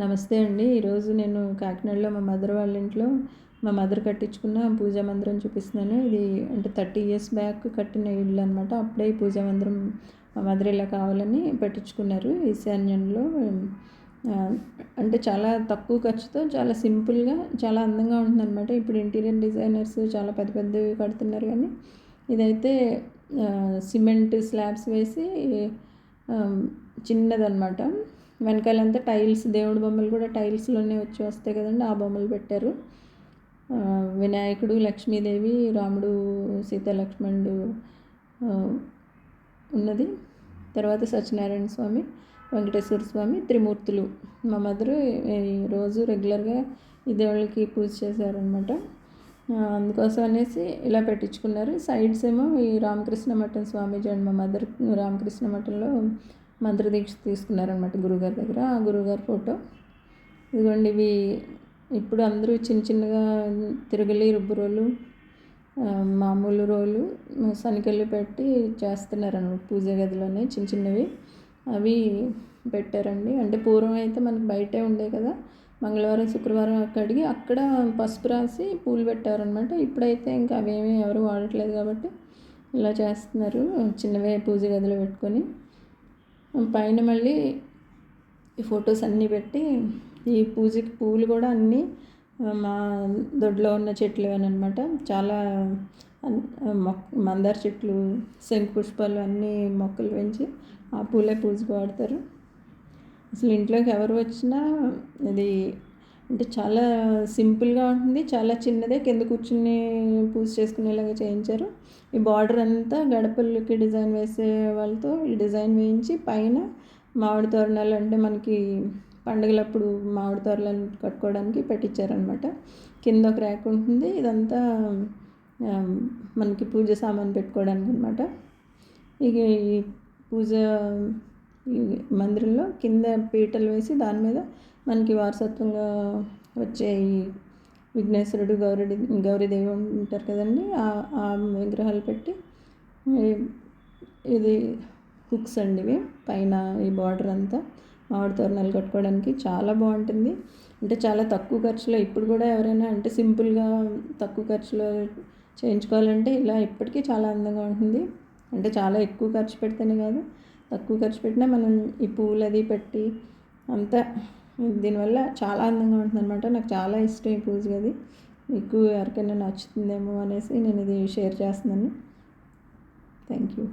నమస్తే అండి. ఈరోజు నేను కాకినాడలో మా మదర్ వాళ్ళ ఇంట్లో మా మదర్ కట్టించుకున్న పూజా మందిరం చూపిస్తున్నాను. ఇది అంటే థర్టీ ఇయర్స్ బ్యాక్ కట్టిన ఇల్లు అనమాట అప్పుడే ఈ పూజా మందిరం మా మదర్ ఇలా కావాలని పెట్టించుకున్నారు ఈశాన్యంలో అంటే చాలా తక్కువ ఖర్చుతో చాలా సింపుల్గా చాలా అందంగా ఉంటుంది అనమాట ఇప్పుడు ఇంటీరియర్ డిజైనర్స్ చాలా పెద్ద పెద్దవి కడుతున్నారు కానీ ఇదైతే సిమెంట్ స్లాబ్స్ వేసి చిన్నదనమాట వెనకాలంతా టైల్స్ దేవుడి బొమ్మలు కూడా టైల్స్లోనే వచ్చి వస్తాయి కదండి ఆ బొమ్మలు పెట్టారు. వినాయకుడు లక్ష్మీదేవి రాముడు సీతాలక్ష్మణుడు ఉన్నది. తర్వాత సత్యనారాయణ స్వామి వెంకటేశ్వర స్వామి త్రిమూర్తులు. మా మదరు రోజు రెగ్యులర్గా ఈ దేవుళ్ళకి పూజ చేశారనమాట అందుకోసం అనేసి ఇలా పెట్టించుకున్నారు. సైడ్స్ ఏమో ఈ రామకృష్ణ మఠం స్వామీజీ అండ్ మా మదర్ రామకృష్ణ మఠంలో మంత్రదీక్ష తీసుకున్నారనమాట గురుగారి దగ్గర. ఆ గురుగారి ఫోటో. ఇదిగోండి ఇవి ఇప్పుడు అందరూ చిన్న చిన్నగా తిరగలి రుబ్బు రోలు మామూలు రోలు సనికల్లు పెట్టి చేస్తున్నారనమాట పూజ గదిలోనే చిన్న చిన్నవి. అవి పెట్టారండి. అంటే పూర్వం అయితే మనకి బయటే ఉండే కదా. మంగళవారం శుక్రవారం కడిగి అక్కడ పసుపు రాసి పూలు పెట్టారనమాట ఇప్పుడైతే ఇంకా అవేమీ ఎవరు వాడట్లేదు కాబట్టి ఇలా చేస్తున్నారు చిన్నవే పూజ గదిలో పెట్టుకొని. పైన మళ్ళీ ఈ ఫొటోస్ అన్నీ పెట్టి ఈ పూజకి పువ్వులు కూడా అన్నీ మా దొడ్లో ఉన్న చెట్లు అనమాట చాలా మొక్ మందార చెట్లు శంకు పుష్పాలు అన్నీ మొక్కలు పెంచి ఆ పూలే పూజకు వాడతారు అసలు ఇంట్లోకి ఎవరు వచ్చినా ఇది అంటే చాలా సింపుల్గా ఉంటుంది. చాలా చిన్నదే. కింద కూర్చుని పూజ చేసుకునేలాగా చేయించారు. ఈ బార్డర్ అంతా గడపలకి డిజైన్ వేసే వాళ్ళతో ఈ డిజైన్ వేయించి పైన మామిడి తోరణాలు అంటే మనకి పండుగలప్పుడు మామిడి తోరణాలు కట్టుకోవడానికి పెట్టించారనమాట కింద ఒక ర్యాక్ ఉంటుంది. ఇదంతా మనకి పూజ సామాన్ పెట్టుకోవడానికి అనమాట ఇక ఈ పూజ మందిరంలో కింద పీటలు వేసి దాని మీద మనకి వారసత్వంగా వచ్చే ఈ విఘ్నేశ్వరుడు గౌరీ గౌరీదేవి ఉంటారు కదండి. ఆ విగ్రహాలు పెట్టి ఇది హుక్స్ అండి ఇవి. పైన ఈ బార్డర్ అంతా మామిడి తోరణాలు కట్టుకోవడానికి చాలా బాగుంటుంది. అంటే చాలా తక్కువ ఖర్చులో ఇప్పుడు కూడా ఎవరైనా అంటే సింపుల్గా తక్కువ ఖర్చులో చేయించుకోవాలంటే ఇలా ఇప్పటికీ చాలా అందంగా ఉంటుంది. అంటే చాలా ఎక్కువ ఖర్చు పెడితేనే కాదు తక్కువ ఖర్చు పెట్టినా మనం ఈ పూలు అది పెట్టి అంతా దీనివల్ల చాలా అందంగా ఉంటుంది అనమాట నాకు చాలా ఇష్టం ఈ పూజ గది. మీకు ఎవరికైనా నచ్చుతుందేమో అనేసి నేను ఇది షేర్ చేస్తున్నాను. Thank you.